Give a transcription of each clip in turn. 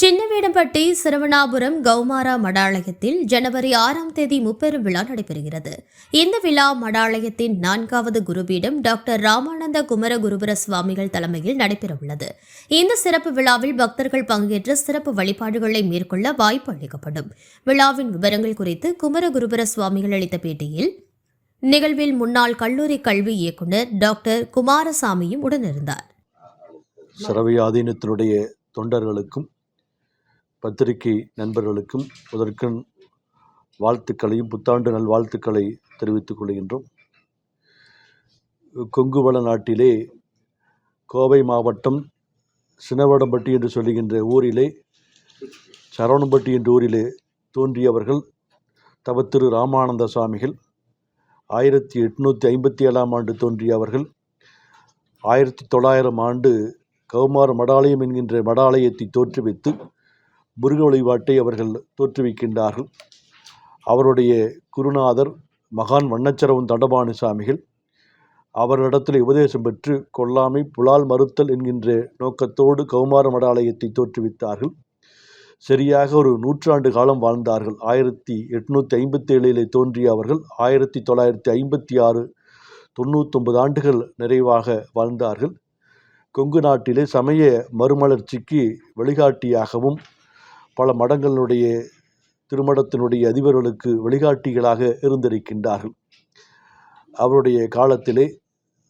சின்னவேடம்பட்டி சிறுவனாபுரம் கௌமாரா மடாலயத்தில் ஜனவரி ஆறாம் தேதி முப்பெரும் விழா நடைபெறுகிறது. இந்த விழா மடாலயத்தின் நான்காவது குருபீடம் டாக்டர் ராமானந்த குமர குருபர சுவாமிகள் தலைமையில் நடைபெறவுள்ளது இந்த சிறப்பு விழாவில் பக்தர்கள் பங்கேற்று சிறப்பு வழிபாடுகளை மேற்கொள்ள வாய்ப்பு அளிக்கப்படும். விழாவின் விவரங்கள் குறித்து குமர குருபர சுவாமிகள் அளித்த பேட்டியில் நிகழ்வில் முன்னாள் கல்லூரி கல்வி இயக்குநர் டாக்டர் குமாரசாமியும் உடனிருந்தார். தொண்டர்களுக்கும் பத்திரிகை நண்பர்களுக்கும் முதற்கண் வாழ்த்துக்களையும் புத்தாண்டு நல்வாழ்த்துக்களை தெரிவித்துக் கொள்கின்றோம். கொங்குவள நாட்டிலே கோவை மாவட்டம் சினவடம்பட்டி என்று சொல்லுகின்ற ஊரிலே சரவணம்பட்டி என்ற ஊரிலே தோன்றியவர்கள் தவத்திரு ராமானந்த சுவாமிகள் ஆயிரத்தி எட்நூற்றி ஐம்பத்தி ஏழாம் ஆண்டு தோன்றியவர்கள் ஆயிரத்தி தொள்ளாயிரம் ஆண்டு கௌமார் மடாலயம் என்கின்ற மடாலயத்தை தோற்றுவித்து முருக வழிபாட்டை அவர்கள் தோற்றுவிக்கின்றார்கள். அவருடைய குருநாதர் மகான் வண்ணச்சரவன் தண்டபாணி சாமிகள் அவரிடத்தில் உபதேசம் பெற்று கொல்லாமை புலால் மறுத்தல் என்கின்ற நோக்கத்தோடு கௌமார மடாலயத்தை தோற்றுவித்தார்கள். சரியாக ஒரு நூற்றாண்டு காலம் வாழ்ந்தார்கள். ஆயிரத்தி எட்நூற்றி ஐம்பத்தி ஏழிலே தோன்றிய அவர்கள் ஆயிரத்தி தொள்ளாயிரத்தி ஐம்பத்தி ஆறு தொண்ணூத்தொன்பது ஆண்டுகள் நிறைவாக வாழ்ந்தார்கள். கொங்கு நாட்டிலே சமய மறுமலர்ச்சிக்கு வழிகாட்டியாகவும் பல மடங்களுடைய திருமடத்தினுடைய அதிபர்களுக்கு வழிகாட்டிகளாக இருந்திருக்கின்றார்கள். அவருடைய காலத்திலே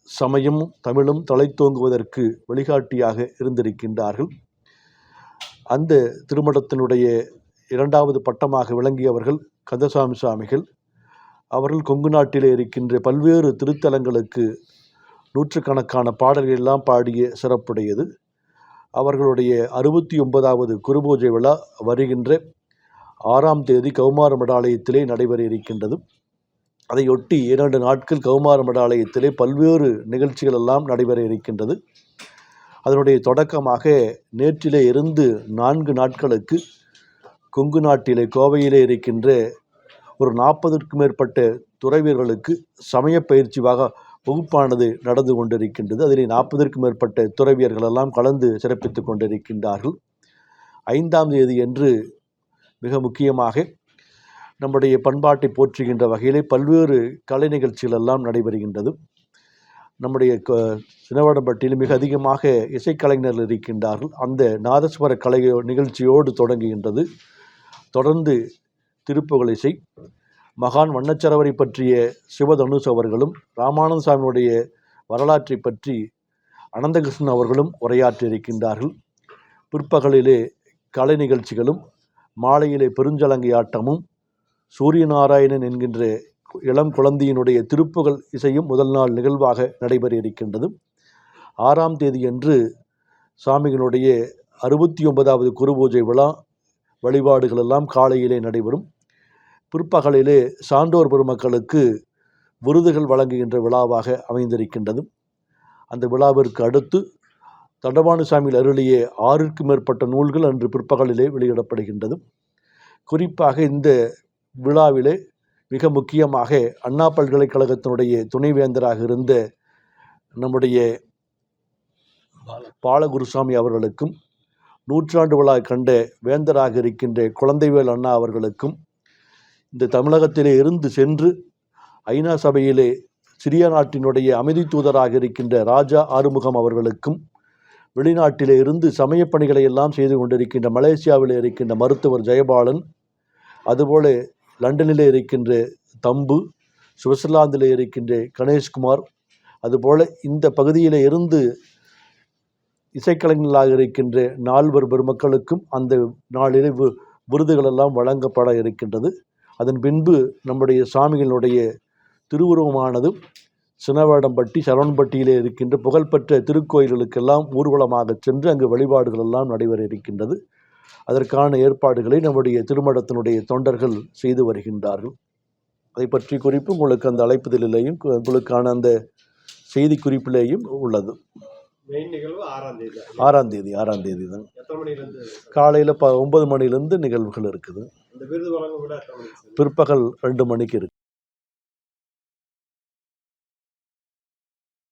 சமயமும் தமிழும் தலைத்தோங்குவதற்கு வழிகாட்டியாக இருந்திருக்கின்றார்கள். அந்த திருமடத்தினுடைய இரண்டாவது பட்டமாக விளங்கியவர்கள் கந்தசாமி சுவாமிகள் அவர்கள் கொங்கு நாட்டிலே இருக்கின்ற பல்வேறு திருத்தலங்களுக்கு நூற்றுக்கணக்கான பாடல்கள் எல்லாம் பாடிய சிறப்புடையது. அவர்களுடைய அறுபத்தி ஒன்பதாவது குருபூஜை விழா வருகின்ற ஆறாம் தேதி கௌமார மடாலயத்திலே நடைபெற இருக்கின்றது. அதையொட்டி இரண்டு நாட்கள் கௌமார மடாலயத்திலே பல்வேறு நிகழ்ச்சிகள் எல்லாம் நடைபெற இருக்கின்றது. அதனுடைய தொடக்கமாக நேற்றிலே இருந்து நான்கு நாட்களுக்கு கொங்கு நாட்டிலே கோவையிலே இருக்கின்ற ஒரு நாற்பதற்கும் மேற்பட்ட துறவியர்களுக்கு சமய பயிற்சி வகுப்பானது நடந்து கொண்டிருக்கின்றது. அதிலே நாற்பதற்கும் மேற்பட்ட துறவியர்கள் எல்லாம் கலந்து சிறப்பித்து கொண்டிருக்கின்றார்கள். ஐந்தாம் தேதி என்று மிக முக்கியமாக நம்முடைய பண்பாட்டை போற்றுகின்ற வகையிலே பல்வேறு கலை நிகழ்ச்சிகள் எல்லாம் நடைபெறுகின்றது. நம்முடைய க சினவடம்பட்டியில் மிக அதிகமாக இசைக்கலைஞர்கள் இருக்கின்றார்கள். அந்த நாதஸ்வர கலை நிகழ்ச்சியோடு தொடங்குகின்றது. தொடர்ந்து திருப்புகழ் இசை மகான் வண்ணச்சரவரை பற்றிய சிவதனுஷ் அவர்களும் ராமானந்த சாமியுடைய வரலாற்றை பற்றி அனந்தகிருஷ்ணன் அவர்களும் உரையாற்றியிருக்கின்றார்கள். பிற்பகலிலே கலை நிகழ்ச்சிகளும் மாலையிலே பெருஞ்சலங்கை ஆட்டமும் சூரியநாராயணன் என்கின்ற இளம் குழந்தையினுடைய திருப்புகழ் இசையும் முதல் நாள் நிகழ்வாக நடைபெற இருக்கின்றது ஆறாம் தேதியன்று சாமிகளுடைய அறுபத்தி ஒன்பதாவது குரு பூஜை விழா வழிபாடுகள் எல்லாம் காலையிலே நடைபெறும். பிற்பகலிலே சான்றோர் பெருமக்களுக்கு விருதுகள் வழங்குகின்ற விழாவாக அமைந்திருக்கின்றது அந்த விழாவிற்கு அடுத்து தண்டபாணிசாமியில் அருளிய ஆறுக்கு மேற்பட்ட நூல்கள் அன்று பிற்பகலிலே வெளியிடப்படுகின்றது குறிப்பாக இந்த விழாவிலே மிக முக்கியமாக அண்ணா பல்கலைக்கழகத்தினுடைய துணைவேந்தராக இருந்த நம்முடைய பாலகுருசாமி அவர்களுக்கும் நூற்றாண்டு விழா கண்ட வேந்தராக இருக்கின்ற குழந்தைவேல் அண்ணா அவர்களுக்கும் இந்த தமிழகத்திலே இருந்து சென்று ஐநா சபையிலே சிறிய நாட்டினுடைய அமைதி தூதராக இருக்கின்ற ராஜா ஆறுமுகம் அவர்களுக்கும் வெளிநாட்டிலே இருந்து சமயப்பணிகளை எல்லாம் செய்து கொண்டிருக்கின்ற மலேசியாவில் இருக்கின்ற மருத்துவர் ஜெயபாலன் அதுபோல லண்டனிலே இருக்கின்ற தம்பு சுவிட்சர்லாந்தில் இருக்கின்ற கணேஷ்குமார் அதுபோல இந்த பகுதியில் இருந்து இசைக்கலைஞர்களாக இருக்கின்ற நால்வர் பெருமக்களுக்கும் அந்த நாளிலே விருதுகளெல்லாம் வழங்கப்பட இருக்கின்றது. அதன் பின்பு நம்முடைய சாமிகளுடைய திருவுருவமானது சினவேடம்பட்டி சரவணம்பட்டியிலே இருக்கின்ற புகழ்பெற்ற திருக்கோயில்களுக்கெல்லாம் ஊர்வலமாக சென்று அங்கு வழிபாடுகள் எல்லாம் நடைபெற இருக்கின்றது. அதற்கான ஏற்பாடுகளை நம்முடைய திருமடத்தினுடைய தொண்டர்கள் செய்து வருகின்றார்கள். அதை பற்றி குறிப்பு உங்களுக்கு அந்த அழைப்புதலிலேயும் உங்களுக்கான அந்த செய்தி குறிப்பிலேயும் உள்ளது. ஆறாம் தேதி ஆறாம் தேதி தான். காலையில் ப ஒன்பது மணிலேருந்து நிகழ்வுகள் இருக்குது? பிற்பகல் ரெண்டு மணிக்கு இருக்கு.